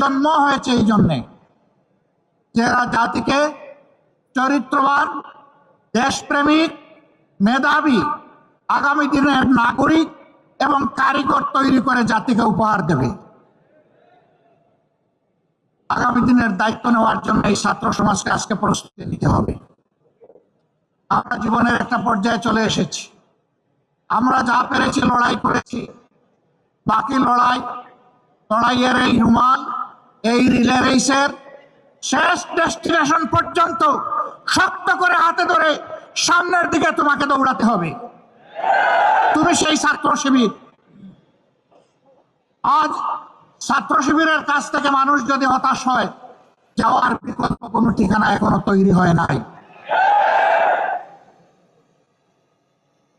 জন্ম হয়েছে এই জন্যে। যারা জাতিকে চরিত্রবান, দেশপ্রেমিক, মেধাবী, আগামী দিনের নাগরিক এবং কারিগর তৈরি করে জাতিকে উপহার দেবে। আগামী দিনের দায়িত্ব নেওয়ার জন্য এই ছাত্র সমাজকে আজকে প্রস্তুতি নিতে হবে। আমরা জীবনের একটা পর্যায়ে চলে এসেছি। আমরা যা পেরেছি লড়াই করেছি। বাকি লড়াই, লড়াইয়ের এই রুমাল এই রিলে রেসের শেষ ডেস্টিনেশন পর্যন্ত শক্ত করে হাতে ধরে সামনের দিকে তোমাকে দৌড়াতে হবে। তুমি সেই ছাত্র শিবির। আজ ছাত্র শিবিরের কাছ থেকে মানুষ যদি হতাশ হয়, যাওয়ার বিকল্প কোনো ঠিকানা এখনও তৈরি হয় নাই।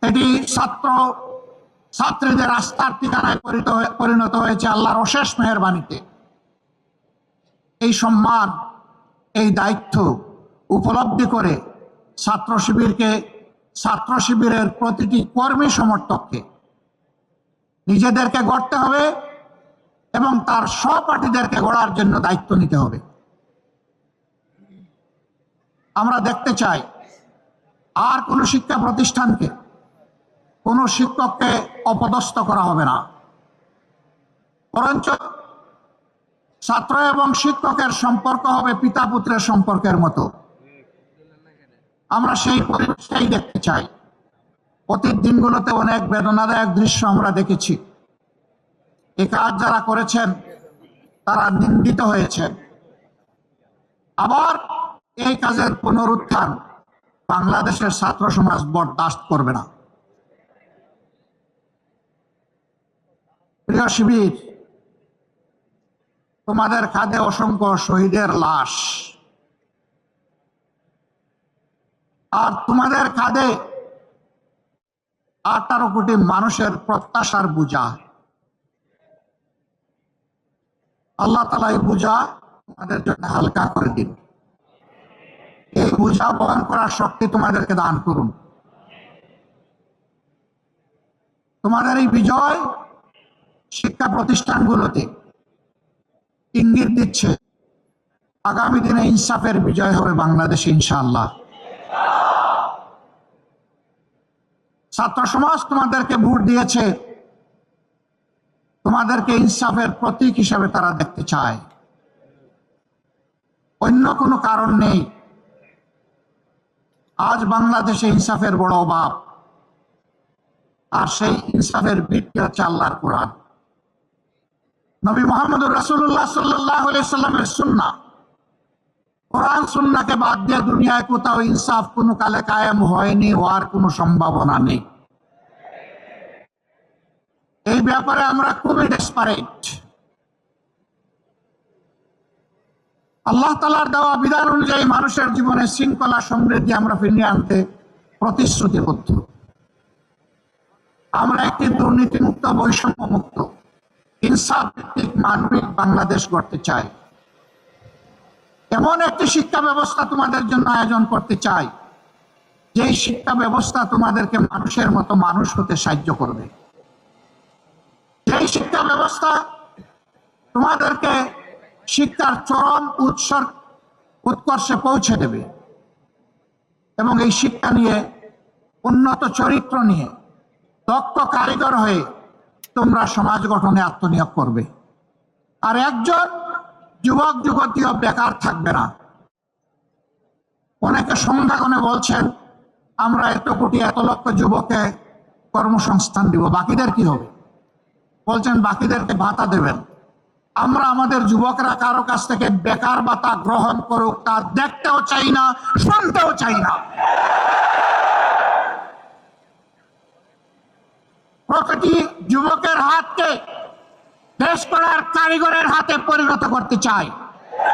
এটি ছাত্র, ছাত্রীদের রাস্তার ঠিকানায় পরিণত হয়েছে আল্লাহর অশেষ মেহরবানিতে। এই সম্মান, এই দায়িত্ব উপলব্ধি করে ছাত্র শিবিরকে, ছাত্র শিবিরের প্রতিটি কর্মী সমর্থককে নিজেদেরকে গড়তে হবে এবং তার সহপাঠীদেরকে গড়ার জন্য দায়িত্ব নিতে হবে। আমরা দেখতে চাই, আর কোনো শিক্ষা প্রতিষ্ঠানকে, কোনো শিক্ষককে অপদস্থ করা হবে না। বরঞ্চ ছাত্র এবং শিক্ষকের সম্পর্ক হবে পিতা পুত্রের সম্পর্কের মতো। আমরা সেই পরিবেশটাই দেখতে চাই। অতীত দিনগুলোতে অনেক বেদনাদায়ক দৃশ্য আমরা দেখেছি। এ কাজ যারা করেছেন, তারা নিন্দিত হয়েছেন আবার এই কাজের পুনরুত্থান বাংলাদেশের ছাত্র সমাজ বরদাস্ত করবে না। প্রিয় শিবির তোমাদের কাঁধে অসংখ্য শহীদের লাশ। আর তোমাদের কাঁধে আঠারো কোটি মানুষের প্রত্যাশার বোঝা। আল্লাহ তালা এই বোঝা তোমাদের জন্য হালকা করে দিন। এই বোঝা বহন করার শক্তি তোমাদেরকে দান করুন। তোমাদের এই বিজয় শিক্ষা প্রতিষ্ঠানগুলোতে ইঙ্গিত দিচ্ছে। আগামী দিনে ইনসাফের বিজয় হবে বাংলাদেশে, ইনশাআল্লাহ। ছাত্র সমাজ তোমাদেরকে ভোট দিয়েছে। তোমাদেরকে ইনসাফের প্রতীক হিসাবে তারা দেখতে চায়। অন্য কোনো কারণ নেই। আজ বাংলাদেশে ইনসাফের বড় অভাব। আর সেই ইনসাফের ভিত্তি হচ্ছে আল্লাহর কোরআন। নবী মোহাম্মদ রাসুল্লাহ সাল্লাহ সাল্লামের সুন্না কোরআন সুন্নাকে বাদ দিয়ে দুনিয়ায় কোথাও ইনসাফ কোনো কালে কায়েম হয়নি, হওয়ার কোনো সম্ভাবনা নেই। এই ব্যাপারে আমরা খুবই ডেসপারেট আল্লাহ তালার দেওয়া বিধান অনুযায়ী মানুষের জীবনে শৃঙ্খলা সমৃদ্ধি আমরা ফিরিয়ে আনতে প্রতিশ্রুতিবদ্ধ। আমরা একটি দুর্নীতিমুক্ত বৈষম্য মুক্ত ইনসাফ মানবিক বাংলাদেশ গড়তে চাই এমন একটি শিক্ষা ব্যবস্থা তোমাদের জন্য আয়োজন করতে চাই। যেই শিক্ষা ব্যবস্থা তোমাদেরকে মানুষের মতো মানুষ হতে সাহায্য করবে। যেই শিক্ষা ব্যবস্থা তোমাদেরকে শিক্ষার চরম উৎসর্গ উৎকর্ষে পৌঁছে দেবে এবং এই শিক্ষা নিয়ে উন্নত চরিত্র নিয়ে দক্ষ কারিগর হয়ে তোমরা সমাজ গঠনে আত্মনিয়োগ করবে। আর একজন যুবক যুবতীও বেকার থাকবে না। অনেকে সংখ্যাগণে বলছেন, আমরা এত কোটি, এত লক্ষ যুবককে কর্মসংস্থান দিব, বাকিদের কি হবে? বলছেন, বাকিদেরকে ভাতা দেবেন। আমরা আমাদের যুবকরা কারও কাছ থেকে বেকার ভাতা গ্রহণ করুক, তা দেখতেও চাই না, শুনতেও চাই না। প্রতিটি যুবকের হাতকে দেশ করার কারিগরের হাতে পরিণত করতে চাই